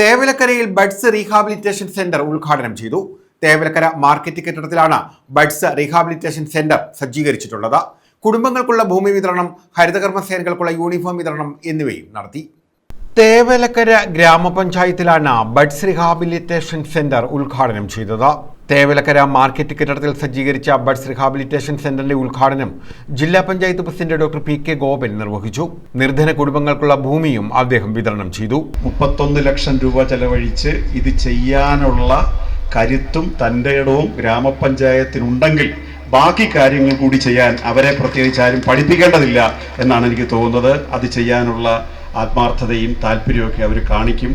തേവലക്കരയിൽ buds rehabilitation centre ഉദ്ഘാടനം ചെയ്തു. Thevalakkara market കെട്ടിടത്തിലാണ് ബഡ്സ് റീഹാബിലിറ്റേഷൻ സെന്റർ സജ്ജീകരിച്ചിട്ടുള്ളത്. കുടുംബങ്ങൾക്കുള്ള ഭൂമി വിതരണം ഹരിതകർമ്മ സേനകൾക്കുള്ള യൂണിഫോം വിതരണം എന്നിവയും നടത്തി. തേവലക്കര ഗ്രാമപഞ്ചായത്തിലാണ് ബഡ്സ് റിഹാബിലിറ്റേഷൻ സെന്റർ ഉദ്ഘാടനം ചെയ്തത്. തേവലക്കര മാർക്കറ്റ് കെട്ടിടത്തിൽ സജ്ജീകരിച്ച ബഡ്സ് റിഹാബിലിറ്റേഷൻ സെന്ററിന്റെ ഉദ്ഘാടനം ജില്ലാ panchayat president doctor P K Gopan നിർവഹിച്ചു. നിർധന കുടുംബങ്ങൾക്കുള്ള ഭൂമിയും അദ്ദേഹം വിതരണം ചെയ്തു. മുപ്പത്തൊന്ന് ലക്ഷം രൂപ ചെലവഴിച്ച് ഇത് ചെയ്യാനുള്ള കരുത്തും തന്റെ ഇടവും ഗ്രാമപഞ്ചായത്തിനുണ്ടെങ്കിൽ ബാക്കി കാര്യങ്ങൾ കൂടി ചെയ്യാൻ അവരെ പ്രത്യേകിച്ച് ആരും പഠിപ്പിക്കേണ്ടതില്ല എന്നാണ് എനിക്ക് തോന്നുന്നത്. അത് ചെയ്യാനുള്ള ആത്മാർത്ഥതയും താല്പര്യമൊക്കെ അവർ കാണിക്കും.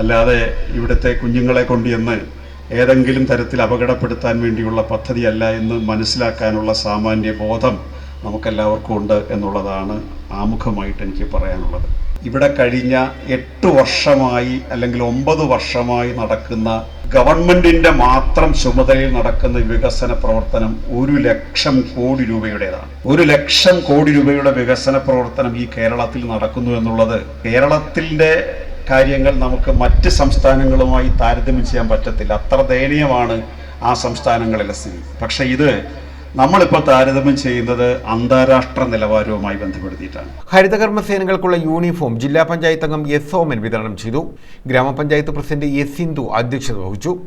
അല്ലാതെ ഇവിടുത്തെ കുഞ്ഞുങ്ങളെ കൊണ്ടുവന്ന് ഏതെങ്കിലും തരത്തിൽ അപകടപ്പെടുത്താൻ വേണ്ടിയുള്ള പദ്ധതിയല്ല എന്ന് മനസ്സിലാക്കാനുള്ള സാമാന്യ ബോധം നമുക്കെല്ലാവർക്കും ഉണ്ട് എന്നുള്ളതാണ് ആമുഖമായിട്ട് എനിക്ക് പറയാനുള്ളത്. ഇവിടെ കഴിഞ്ഞ എട്ട് വർഷമായി അല്ലെങ്കിൽ ഒമ്പത് വർഷമായി നടക്കുന്ന ഗവൺമെന്റിന്റെ മാത്രം ചുമതലയിൽ നടക്കുന്ന വികസന പ്രവർത്തനം ഒരു ലക്ഷം കോടി രൂപയുടേതാണ്. ഒരു ലക്ഷം കോടി രൂപയുടെ വികസന പ്രവർത്തനം ഈ കേരളത്തിൽ നടക്കുന്നു എന്നുള്ളത് കേരളത്തിന്റെ കാര്യങ്ങൾ നമുക്ക് മറ്റ് സംസ്ഥാനങ്ങളുമായി താരതമ്യം ചെയ്യാൻ പറ്റത്തില്ല. അത്ര ദയനീയമാണ് ആ സംസ്ഥാനങ്ങളിലെ സ്ഥിതി. പക്ഷേ ഇത് നമ്മളിപ്പോൾ താരതമ്യം ചെയ്യുന്നത് അന്താരാഷ്ട്ര നിലവാരവുമായി ബന്ധപ്പെടുത്തിയിട്ടാണ്. ഹരിതകർമ്മ സേനകൾക്കുള്ള യൂണിഫോം ജില്ലാ പഞ്ചായത്ത് അംഗം എസ് സോമൻ വിതരണം ചെയ്തു. ഗ്രാമപഞ്ചായത്ത് പ്രസിഡന്റ് എസ് സിന്ധു അധ്യക്ഷത വഹിച്ചു.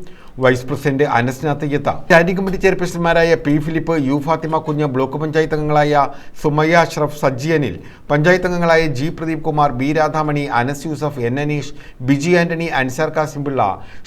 വൈസ് പ്രസിഡന്റ് അനസ്നാഥ് യത്ത standing committee ചെയർപേഴ്സൺമാരായ P Philip U Fathima Kunju block panchayat അംഗങ്ങളായ സുമയ്യ അഷ്റഫ് സജ്ജി അനിൽ പഞ്ചായത്ത് അംഗങ്ങളായ G Pradeep Kumar B Radhamani Anas Yusuf N Aneesh Biji Antony Ansar Kasimpillai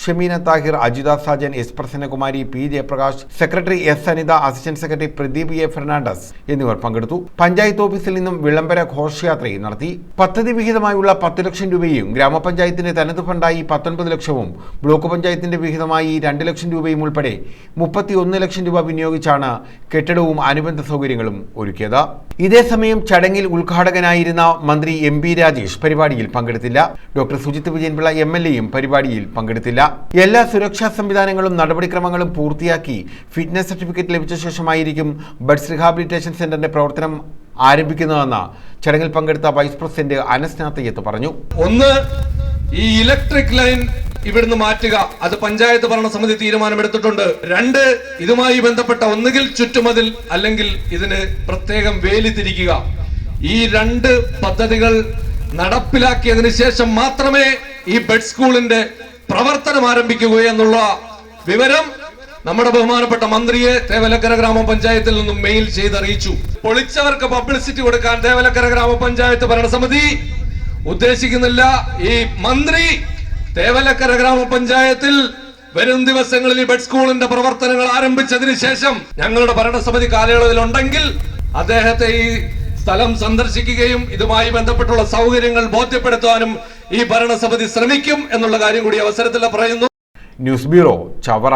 Shameena Thahir Ajitha Sajan S Prasannakumari P Jayaprakash secretary S Anitha assistant secretary Pradeep A Fernandez എന്നിവർ പങ്കെടുത്തു. പഞ്ചായത്ത് ഓഫീസിൽ നിന്നും വിളംബര ഘോഷയാത്രയും നടത്തി. പദ്ധതി വിഹിതമായുള്ള പത്ത് ലക്ഷം രൂപയും ഗ്രാമപഞ്ചായത്തിന്റെ തനത് ഫണ്ടായി പത്തൊൻപത് ലക്ഷവും ബ്ലോക്ക് പഞ്ചായത്തിന്റെ വിഹിതമായി രണ്ട് ലക്ഷം രൂപയും ഉൾപ്പെടെ മുപ്പത്തി ഒന്ന് ലക്ഷം രൂപ വിനിയോഗിച്ചാണ് കെട്ടിടവും അനുബന്ധ സൗകര്യങ്ങളും ഒരുക്കിയത്. ഇതേസമയം ചടങ്ങിൽ ഉദ്ഘാടകനായിരുന്ന മന്ത്രി എം പി രാജേഷ് പരിപാടിയിൽ പങ്കെടുത്തില്ല. Doctor Sujith Vijayanpillai M L എയും പരിപാടിയിൽ പങ്കെടുത്തില്ല. എല്ലാ സുരക്ഷാ സംവിധാനങ്ങളും നടപടിക്രമങ്ങളും പൂർത്തിയാക്കി ഫിറ്റ്നസ് സർട്ടിഫിക്കറ്റ് ലഭിച്ച ശേഷമായിരിക്കും ബഡ്സ് റിഹാബിലിറ്റേഷൻ സെന്ററിന്റെ പ്രവർത്തനം ആരംഭിക്കുന്നതെന്ന് ചടങ്ങിൽ പങ്കെടുത്ത വൈസ് പ്രസിഡന്റ് അനസ് നാത്തയ്യത്ത് പറഞ്ഞു. ഒന്ന് ഈ ഇലക്ട്രിക് ലൈൻ ഇവിടുന്ന് മാറ്റുക. അത് പഞ്ചായത്ത് ഭരണസമിതി തീരുമാനമെടുത്തിട്ടുണ്ട്. രണ്ട് ഇതുമായി ബന്ധപ്പെട്ട ഒന്നുകിൽ ചുറ്റുമതിൽ അല്ലെങ്കിൽ ഇതിന് പ്രത്യേകം വേലി തിരിക്കുക. ഈ രണ്ട് പദ്ധതികൾ നടപ്പിലാക്കിയതിനു ശേഷം മാത്രമേ ഈ ബെഡ് സ്കൂളിന്റെ പ്രവർത്തനം ആരംഭിക്കുക എന്നുള്ള വിവരം നമ്മുടെ ബഹുമാനപ്പെട്ട മന്ത്രിയെ തേവലക്കര ഗ്രാമപഞ്ചായത്തിൽ നിന്നും മെയിൽ ചെയ്ത് അറിയിച്ചു പൊളിച്ചവർക്ക് പബ്ലിസിറ്റി കൊടുക്കാൻ തേവലക്കര ഗ്രാമപഞ്ചായത്ത് ഭരണസമിതി ഉദ്ദേശിക്കുന്നില്ല. ഈ മന്ത്രി തേവലക്കര ഗ്രാമപഞ്ചായത്തിൽ വരും ദിവസങ്ങളിൽ ബെഡ് സ്കൂളിന്റെ പ്രവർത്തനങ്ങൾ ആരംഭിച്ചതിന് ശേഷം ഞങ്ങളുടെ ഭരണസമിതി കാലയളവിൽ ഉണ്ടെങ്കിൽ അദ്ദേഹത്തെ ഈ സ്ഥലം സന്ദർശിക്കുകയും ഇതുമായി ബന്ധപ്പെട്ടുള്ള സൗകര്യങ്ങൾ ബോധ്യപ്പെടുത്താനും ഈ ഭരണസമിതി ശ്രമിക്കും എന്നുള്ള കാര്യം കൂടി അവസരത്തിൽ പറയുന്നു. News bureau Chavara.